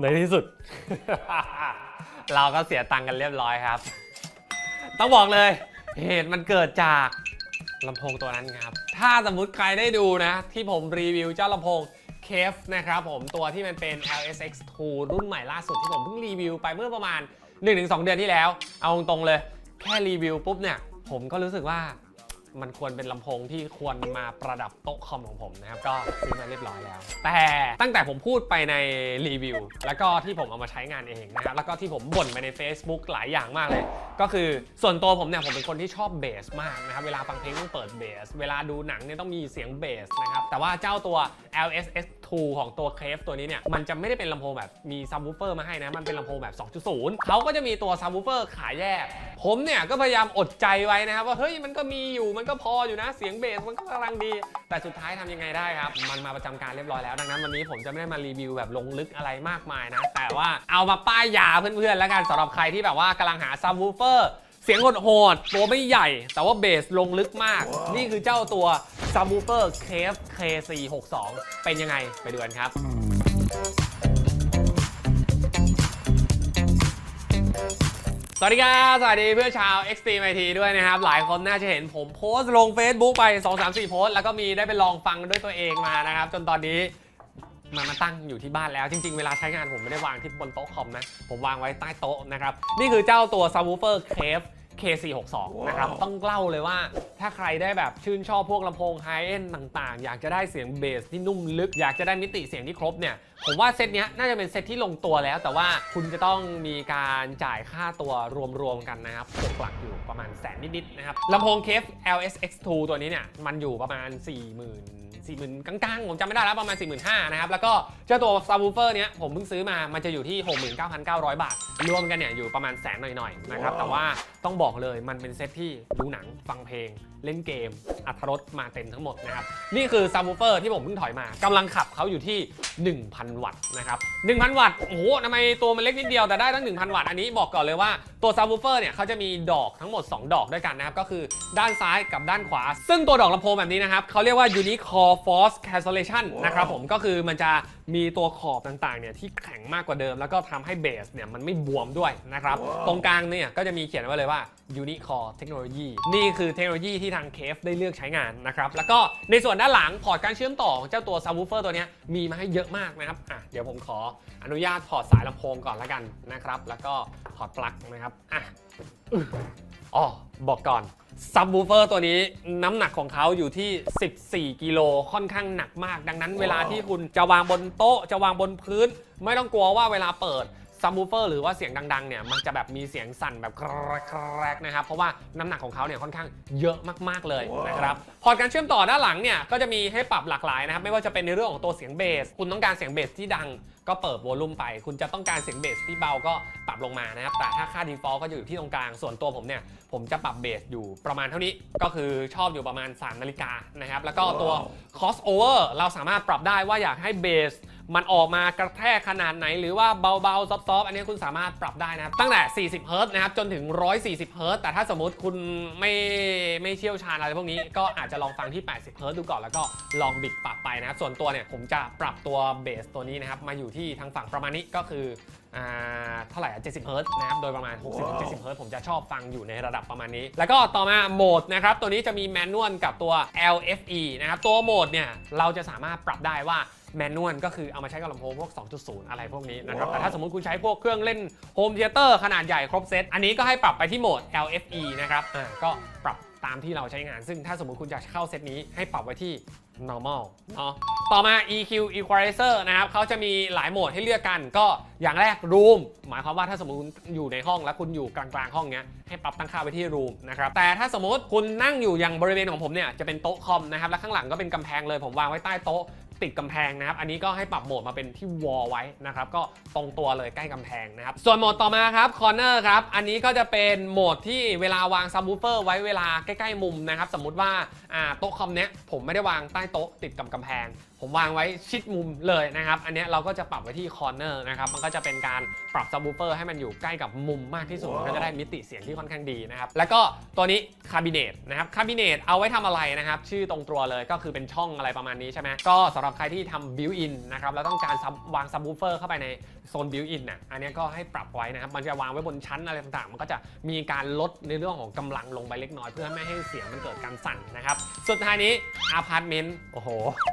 ในที่สุด เราก็เสียตังค์กันเรียบร้อยครับ ต้องบอกเลย เหตุมันเกิดจากลำโพงตัวนั้นครับ ถ้าสมมุติใครได้ดูนะ ที่ผมรีวิวเจ้าลำโพงเคฟนะครับผมตัวที่มันเป็น LSX2 รุ่นใหม่ล่าสุดที่ผมเพิ่งรีวิวไปเมื่อประมาณ 1-2 เดือนที่แล้ว เอาตรงๆเลย แค่รีวิวปุ๊บเนี่ย ผมก็รู้สึกว่า มันควรเป็นลำโพงที่ควรมาประดับโต๊ะคอมของผมนะครับ ก็ซื้อมาเรียบร้อยแล้ว แต่ตั้งแต่ผมพูดไปในรีวิว แล้วก็ที่ผมเอามาใช้งานเองนะครับแล้วก็ที่ผมบ่นไปใน Facebook หลายอย่างมากเลย ก็คือส่วนตัวผมเนี่ยผมเป็นคนที่ชอบเบสมากนะครับ เวลาฟังเพลงต้องเปิดเบส เวลาดูหนังเนี่ยต้องมีเสียงเบสนะครับ แต่ว่าเจ้าตัว LSS2 ของตัวเคฟตัวนี้เนี่ย มันจะไม่ได้เป็นลำโพงแบบมีซับวูเฟอร์มาให้นะ มันเป็นลำโพงแบบ 2.0 เขาก็จะมีตัวซับวูเฟอร์ขายแยก ผมเนี่ยก็พยายามอดใจไว้นะครับว่าเฮ้ยมันก็มีอยู่มันก็พออยู่นะ เสียงเบสมันก็กำลังดี แต่สุดท้ายทำยังไงได้ครับ มันมาประจำการเรียบร้อยแล้ว ดังนั้นวันนี้ผมจะไม่ได้มารีวิวแบบลงลึกอะไรมากมายนะ แต่ว่าเอามาป้ายยาเพื่อนๆแล้วกันสำหรับใครที่แบบว่ากำลังหาซับวูเฟอร์เสียงโหดๆตัวไม่ใหญ่ แต่ว่าเบสลงลึกมาก นี่คือเจ้าตัว Subwoofer Cave KC62 เป็นยังไงไปดูกันครับ สวัสดีครับ สวัสดีเพื่อนชาว Extreme IT ด้วยนะครับ หลายคนน่าจะเห็นผมโพสต์ลง Facebook ไป 2-3-4 โพสต์แล้วก็มีได้ไปลองฟังด้วยตัวเองมานะครับ จนตอนนี้มันมาตั้งอยู่ที่บ้านแล้วจริง ๆ เวลาใช้งานผมไม่ได้วางที่บนโต๊ะคอมนะ ผมวางไว้ใต้โต๊ะนะครับ นี่คือเจ้าตัว Subwoofer Cave KC62 นะครับ ต้องเล่าเลยว่าถ้าใครได้แบบชื่นชอบพวกลำโพงไฮเอ็นต่าง ๆ อยากจะได้เสียงเบสที่นุ่มลึก อยากจะได้มิติเสียงที่ครบเนี่ย ผมว่าเซตเนี้ยน่าจะเป็นเซตที่ลงตัวแล้ว แต่ว่าคุณจะต้องมีการจ่ายค่าตัวรวมๆกันนะครับตกหลักอยู่ประมาณแสนนิดๆนะครับลำโพง Cave LSX2 ตัวนี้เนี่ยมันอยู่ประมาณ 40,000 40,000กลางๆ ผมจำไม่ได้แล้วประมาณ 45,000นะครับ แล้วก็เจ้าตัว subwoofer เนี้ยผมเพิ่งซื้อมา มันจะอยู่ที่ 69,900 บาท รวมกันเนี่ยอยู่ประมาณแสนหน่อยๆนะครับ แต่ว่าต้องบอกเลยมันเป็นเซตที่ดูหนังฟังเพลง เล่นเกม อัธรสมาเต็มทั้งหมดนะครับ นี่คือ subwoofer ที่ผมเพิ่งถอยมากำลังขับเขาอยู่ที่ 1,000วัตต์นะครับ 1,000 วัตต์ โอ้โหทำไมตัวมันเล็กนิดเดียวแต่ได้ตั้ง 1,000 วัตต์ อันนี้บอกก่อนเลยว่าตัวซาบูเฟอร์เนี่ยเขาจะมีดอกทั้งหมด 2 ดอกด้วยกันนะครับ ก็คือด้านซ้ายกับด้านขวา ซึ่งตัวดอกลำโพงแบบนี้นะครับเขาเรียกว่า Unicore force cancellation นะครับผม ก็คือมันจะมีตัวขอบต่างๆเนี่ยที่แข็งมากกว่าเดิม แล้วก็ทำให้เบสเนี่ยมันไม่บวมด้วยนะครับ ตรงกลางเนี่ยก็จะมีเขียนไว้เลยว่า unique core technology นี่คือเทคโนโลยีที่ทางเคฟได้เลือกใช้งานนะครับ แล้วก็ในส่วนด้านหลังพอร์ตการเชื่อมต่อของเจ้าตัว subwoofer ตัวเนี้ยมีมาให้เยอะมากนะครับอะเดี๋ยวผมขออนุญาตถอดสายลำโพงก่อนละกันนะครับ แล้วก็ถอดปลั๊กนะครับอะอ๋อบอกก่อน ซับวูเฟอร์ตัวนี้น้ำหนักของเขาอยู่ที่ 14 กิโลค่อนข้างหนักมาก ดังนั้นเวลาที่คุณจะวางบนโต๊ะจะวางบนพื้น ไม่ต้องกลัวว่าเวลาเปิด ซับ w ูเฟอร์หรือว่าเสียงดังๆเนี่ยมันจะแบบมีเสียงสั่นแบบแกรกๆนะครับ เพราะว่าน้ำหนักของเขาเนี่ยค่อนข้างเยอะมากๆเลยนะครับพอร์ตการเชื่อมต่อด้านหลังเนี่ยก็จะมีให้ปรับหลากหลายนะครับไม่ว่าจะเป็นในเรื่องของตัวเสียงเบส คุณต้องการเสียงเบสที่ดังก็เปิดวอลลุ่มไป คุณจะต้องการเสียงเบสที่เบาก็ปรับลงมานะครับ แต่ถ้าค่า default ก็จะอยู่ที่ตรงกลาง ส่วนตัวผมเนี่ย ผมจะปรับเบสอยู่ประมาณเท่านี้ ก็คือชอบอยู่ประมาณ 3 นาฬิกานะครับ แล้วก็ตัว crossover เราสามารถปรับได้ว่าอยากให้เบสมันออกมากระแทกขนาดไหน หรือว่าเบาๆซอฟๆอันนี้คุณสามารถปรับได้นะครับตั้งแต่ 40 เฮิร์ตซ์นะครับจนถึง 140 เฮิร์ตซ์แต่ถ้าสมมติคุณไม่ไม่เชี่ยวชาญอะไรพวกนี้ ก็อาจจะลองฟังที่ 80 เฮิร์ตซ์ดูก่อนแล้วก็ลองบิดปรับไปนะครับส่วนตัวเนี่ยผมจะปรับตัวเบสตัวนี้นะครับมาอยู่ที่ทางฝั่งประมาณนี้ก็คืออ่าเท่าไหร่อะ70 เฮิร์ตซ์นะครับ โดยประมาณ 60-70 เฮิร์ตซ์ผมจะชอบฟังอยู่ในระดับประมาณนี้ แล้วก็ต่อมาโหมดนะครับ ตัวนี้จะมีแมนนวลกับตัว LFE นะครับ ตัวโหมดเนี่ย เราจะสามารถปรับได้ว่า แมนนวลก็คือเอามาใช้กับลำโพงพวก 2.0 อะไรพวกนี้นะครับ แต่ถ้าสมมติคุณใช้พวกเครื่องเล่นโฮมเทเตอร์ขนาดใหญ่ครบเซต อันนี้ก็ให้ปรับไปที่โหมด LFE นะครับอ่าก็ปรับตามที่เราใช้งาน ซึ่งถ้าสมมติคุณจะเข้าเซตนี้ให้ปรับไว้ที่ normal เนาะต่อมา EQ Equalizer นะครับเขาจะมีหลายโหมดให้เลือกกัน ก็อย่างแรก Room หมายความว่าถ้าสมมติคุณอยู่ในห้องแล้วคุณอยู่กลางๆห้องเนี้ยให้ปรับตั้งค่าไว้ที่ Room นะครับ แต่ถ้าสมมติคุณนั่งอยู่อย่างบริเวณของผมเนี่ยจะเป็นโต๊ะคอมนะครับ และข้างหลังก็เป็นกำแพงเลยผมวางไว้ใต้โต๊ะ ติดกำแพงนะครับ อันนี้ก็ให้ปรับโหมดมาเป็นที่วอลไว้นะครับ ก็ตรงตัวเลยใกล้กำแพงนะครับ ส่วนโหมดต่อมาครับคอเนอร์ครับ อันนี้ก็จะเป็นโหมดที่เวลาวางซับวูเฟอร์ไว้เวลาใกล้ ๆ มุมนะครับ สมมุติว่าอ่าโต๊ะคอมเนี้ยผมไม่ได้วางใต้โต๊ะติดกับกำแพง ผผมวางไว้ชิดมุมเลยนะครับ อันเนี้ยเราก็จะปรับไว้ที่คอร์เนอร์นะครับ มันก็จะเป็นการปรับซับวูเฟอร์ให้มันอยู่ใกล้กับมุมมากที่สุดมันก็จะได้มิติเสียงที่ค่อนข้างดีนะครับ แล้วก็ตัวนี้คาบิเนตนะครับ คาบิเนตเอาไว้ทำอะไรนะครับ ชื่อตรงตัวเลยก็คือเป็นช่องอะไรประมาณนี้ใช่ไหมก็สำหรับใครที่ทำบิวอินนะครับ แล้วต้องการซับวางซับวูเฟอร์เข้าไปในโซนบิวอินน่ะ อันเนี้ยก็ให้ปรับไว้นะครับ มันจะวางไว้บนชั้นอะไรต่างๆ มันก็จะมีการลดในเรื่องของกำลังลงไปเล็กน้อยเพื่อไม่ให้เสียงมันเกิดการสั่นนะครับ สุดท้ายนี้อพาร์ตเมนต์ โอ้โห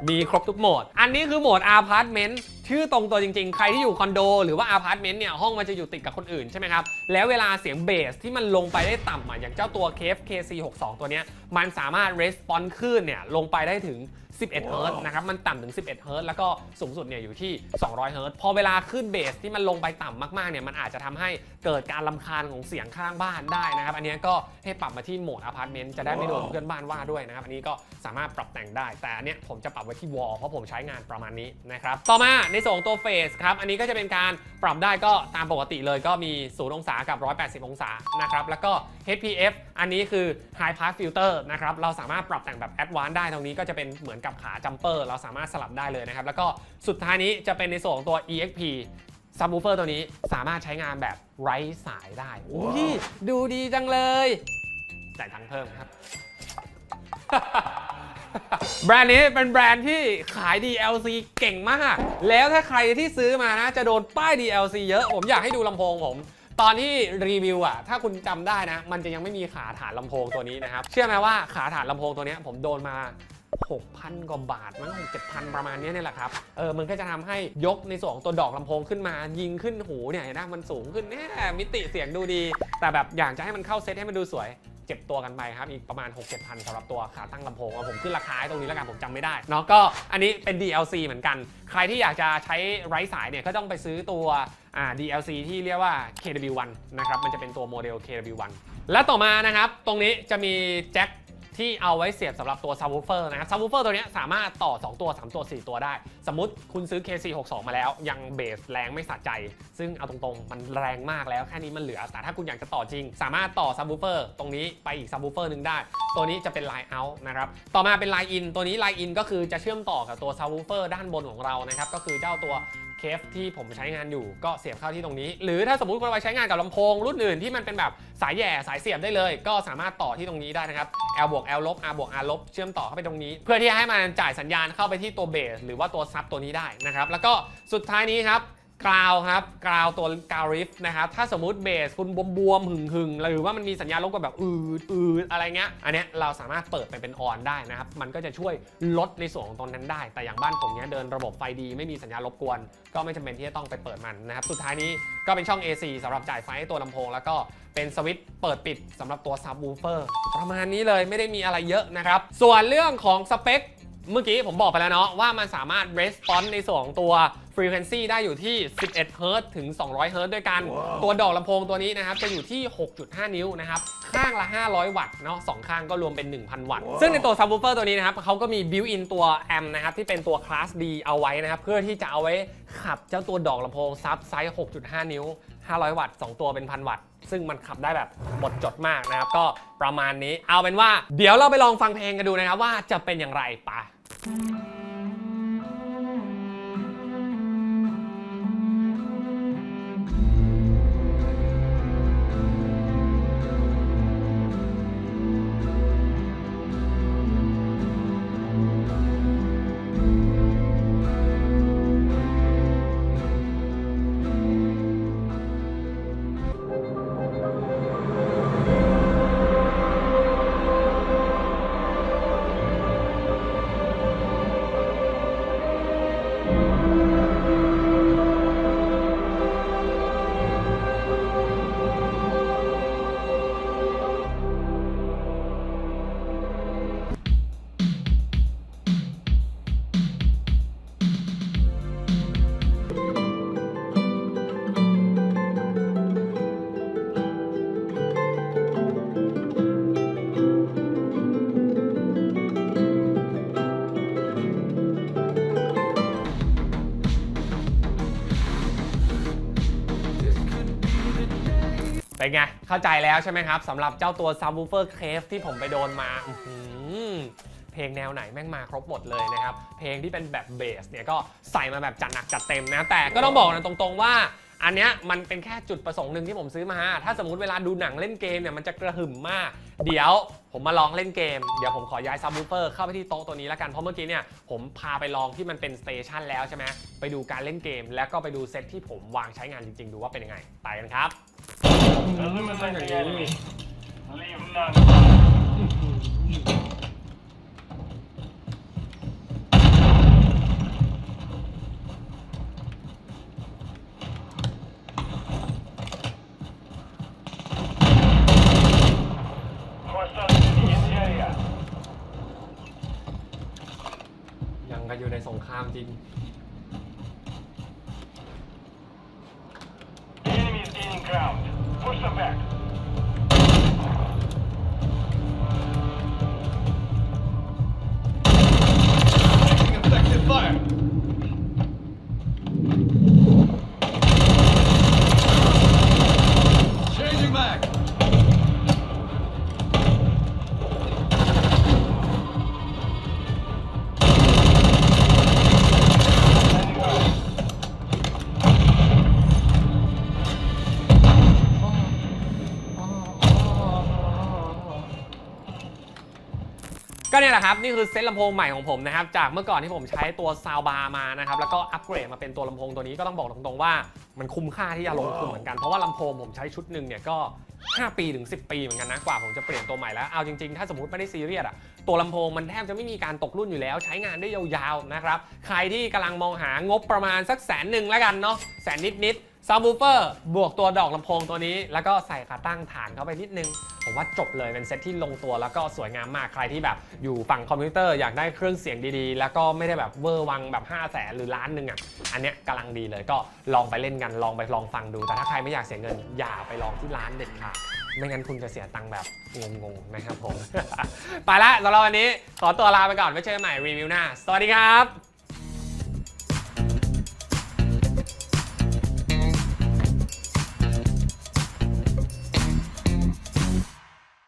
มีครบทุกโหมด อันนี้คือโหมดอพาร์ตเมนต์ ชื่อตรงตัวจริงๆ ใครที่อยู่คอนโด หรือว่าอพาร์ตเมนต์เนี่ยห้องมันจะอยู่ติดกับคนอื่นใช่ไหมครับ แล้วเวลาเสียงเบสที่มันลงไปได้ต่ำอะอย่างเจ้าตัว KF KC62 ตัวเนี้ยมันสามารถ response คลื่นเนี่ยลงไปได้ถึง 11เฮิร์ตซ์นะครับ มันต่ำถึง 11เฮิร์ตซ์แล้วก็สูงสุดเนี่ยอยู่ที่ 200เฮิร์ตซ์พอเวลาขึ้นเบสที่มันลงไปต่ำมากๆเนี่ยมันอาจจะทำให้เกิดการลำคาญของเสียงข้างบ้านได้นะครับ อันเนี้ยก็ให้ปรับมาที่โหมดอพาร์ตเมนต์จะได้ไม่โดนเพื่อนบ้านว่าด้วยนะครับ อันนี้ก็สามารถปรับแต่งได้ แต่อันเนี้ยผมจะปรับไว้ที่วอลเพราะผมใช้งานประมาณนี้นะครับ ต่อมาในส่วนของตัวเฟสครับ อันนี้ก็จะเป็นการปรับได้ก็ตามปกติเลยก็มี 0 องศากับ 180 องศานะครับ แล้วก็ HPF อันนี้คือ High Pass Filter นะครับ เราสามารถปรับแต่งแบบ Advanced ได้ตรงนี้ก็จะเป็นเหมือนกับขาจัมเปอร์เราสามารถสลับได้เลยนะครับ แล้วก็สุดท้ายนี้จะเป็นในส่วนของตัว EXP ซับ w ูเฟอร์ตัวนี้สามารถใช้งานแบบไร้สายได้อุ้ยดูดีจังเลยจ่ายตังค์เพิ่มครับ แบรนด์นี้เป็นแบรนด์ที่ขาย DLC เก่งมาก แล้วถ้าใครที่ซื้อมานะ จะโดนป้าย DLC เยอะ ผมอยากให้ดูลำโพงผม ตอนที่รีวิวอะถ้าคุณจำได้นะ มันจะยังไม่มีขาฐานลำโพงตัวนี้นะครับ เชื่อไหมว่าขาฐานลำโพงตัวเนี้ยผมโดนมา 6,000 กว่าบาทมั้ง7,000 ประมาณเนี้ยเนี่ยแหละครับ เออ มันก็จะทำให้ยกในส่วนของตัวดอกลำโพงขึ้นมา ยิงขึ้นหูเนี่ยเห็นไหมมันสูงขึ้นแน่มิติเสียงดูดี แต่แบบอยากจะให้มันเข้าเซตให้มันดูสวย เจ็บตัวกันไปครับ อีกประมาณ 6 7 0 0 0สำหรับตัวขาตั้งลำโพงเอาผมขึ้นราคาให้ตรงนี้แล้วกันผมจำไม่ได้เนาะก็อันนี้เป็น DLC เหมือนกัน ใครที่อยากจะใช้ไร้สายเนี่ยก็ต้องไปซื้อตัวอ่า DLC ที่เรียกว่า KW1 นะครับมันจะเป็นตัวโมเดล KW1 และต่อมานะครับตรงนี้จะมีแจ็ค ที่เอาไว้เสียบสำหรับตัวซับ w ูเฟอร์นะครับซับ w ูเฟอร์ตัวนี้สามารถต่อ 2 ตัว 3 ตัว 4 ตัวได้ สมมติคุณซื้อ KC62 มาแล้ว ยังเบสแรงไม่สะใจ ซึ่งเอาตรงๆ มันแรงมากแล้วแค่นี้มันเหลือ แต่ถ้าคุณอยากจะต่อจริง สามารถต่อซับ w ูเฟอร์ตรงนี้ไปอีกซับ w ูเฟอร์หนึ่งได้ ตัวนี้จะเป็น Line Out นะครับต่อมาเป็น Line In ตัวนี้ Line In ก็คือจะเชื่อมต่อกับตัวซับ w ูเฟอร์ด้านบนของเรานะครับก็คือเจ้าตัว เคฟที่ผมใช้งานอยู่ก็เสียบเข้าที่ตรงนี้ หรือถ้าสมมติคุณไปใช้งานกับลำโพงรุ่นอื่นที่มันเป็นแบบสายแหย่สายเสียบได้เลย ก็สามารถต่อที่ตรงนี้ได้นะครับ L บวก L ลบ R บวก R ลบเชื่อมต่อเข้าไปตรงนี้ เพื่อที่ให้มันจ่ายสัญญาณเข้าไปที่ตัวเบสหรือว่าตัวซับตัวนี้ได้นะครับแล้วก็สุดท้ายนี้ครับ กราวครับกราวตัวกราวริฟนะครับถ้าสมมุติเบสคุณบวมๆหึงหึงๆหรือว่ามันมีสัญญาณรบกวนแบบอืดอืดอะไรเงี้ยอันเนี้ยเราสามารถเปิดไปเป็นออนได้นะครับ มันก็จะช่วยลดในส่วนของตรงนั้นได้ แต่อย่างบ้านผมเนี้ยเดินระบบไฟดีไม่มีสัญญาณรบกวน ก็ไม่จำเป็นที่จะต้องไปเปิดมันนะครับ สุดท้ายนี้ก็เป็นช่อง AC สำหรับจ่ายไฟให้ตัวลำโพง แล้วก็เป็นสวิตช์เปิดปิดสำหรับตัวซับ w ูเฟอร์ประมาณนี้เลยไม่ได้มีอะไรเยอะนะครับส่วนเรื่องของสเปค เมื่อกี้ผมบอกไปแล้วเนาะว่ามันสามารถ response ในส่วนของตัว frequency ได้อยู่ที่ 11เฮิร์ตถึง 200เฮิร์ตด้วยกัน ตัวดอกลำโพงตัวนี้นะครับ จะอยู่ที่ 6.5 นิ้วนะครับ ข้างละ 500 วัตต์เนาะสองข้างก็รวมเป็น 1,000 วัตต์ ซึ่งในตัว subwoofer ตัวนี้นะครับเขาก็มี built in ตัวแอมนะครับ ที่เป็นตัว class D เอาไว้นะครับ เพื่อที่จะเอาไว้ขับเจ้าตัวดอกลำโพงซับไซส์ 6.5 นิ้ว 500 วัตต์ 2 ตัวเป็น 1,000 วัตต์ ซึ่งมันขับได้แบบหมดจดมากนะครับ ก็ประมาณนี้ เอาเป็นว่า เดี๋ยวเราไปลองฟังเพลงกันดูนะครับว่าจะเป็นอย่างไรไป เป็นไง เข้าใจแล้วใช่ไหมครับสำหรับเจ้าตัว subwoofer case ที่ผมไปโดนมาเพลงแนวไหนแม่งมาครบหมดเลยนะครับ เพลงที่เป็นแบบเบสเนี่ยก็ใส่มาแบบจัดหนักจัดเต็มนะ แต่ก็ต้องบอกนะตรงๆว่าอันเนี้ยมันเป็นแค่จุดประสงค์หนึ่งที่ผมซื้อมา ถ้าสมมุติเวลาดูหนังเล่นเกมเนี่ยมันจะกระหึ่มมาก เดี๋ยวผมมาลองเล่นเกม เดี๋ยวผมขอย้ายซับวูเฟอร์เข้าไปที่โต๊ะตัวนี้แล้วกัน เพราะเมื่อกี้เนี่ยผมพาไปลองที่มันเป็นสเตชันแล้วใช่ไหมไปดูการเล่นเกม แล้วก็ไปดูเซตที่ผมวางใช้งานจริงๆ ดูว่าเป็นยังไง ไปกันครับ Kızımı da geliyor. Leave now. แหละครับ นี่คือเซตลำโพงใหม่ของผมนะครับ จากเมื่อก่อนที่ผมใช้ตัวซาวบาร์มานะครับ แล้วก็อัปเกรดมาเป็นตัวลำโพงตัวนี้ก็ต้องบอกตรงๆว่า มันคุ้มค่าที่จะลงทุนเหมือนกัน เพราะว่าลำโพงผมใช้ชุดหนึ่งเนี่ยก็ 5 ปีถึง 10 ปีเหมือนกันนะ กว่าผมจะเปลี่ยนตัวใหม่แล้ว เอาจริงๆ ถ้าสมมติไม่ได้ซีเรียสอะตัวลำโพงมันแทบจะไม่มีการตกรุ่นอยู่แล้ว ใช้งานได้ยาวๆนะครับ ใครที่กำลังมองหางบประมาณสักแสนหนึ่งแล้วกันเนาะ แสนนิดๆ ซับวูเฟอร์บวกตัวดอกลำโพงตัวนี้ แล้วก็ใส่ขาตั้งฐานเข้าไปนิดนึง ผมว่าจบเลยเป็นเซตที่ลงตัวแล้วก็สวยงามมากใครที่แบบอยู่ฝั่งคอมพิวเตอร์อยากได้เครื่องเสียงดีๆ แล้วก็ไม่ได้แบบเวอร์วังแบบ 5 0 0แสนหรือล้านหนึ่งอะอันเนี้ยกำลังดีเลยก็ลองไปเล่นกันลองไปลองฟังดู แต่ถ้าใครไม่อยากเสียเงินอย่าไปลองที่ร้านเด็ดขาดไม่งั้นคุณจะเสียตังค์แบบงงๆนะครับผม ไปละสำหรับวันนี้ขอตัวลาไปก่อนไว้เจอกันใหม่รีวิวหน้าสวัสดีครับ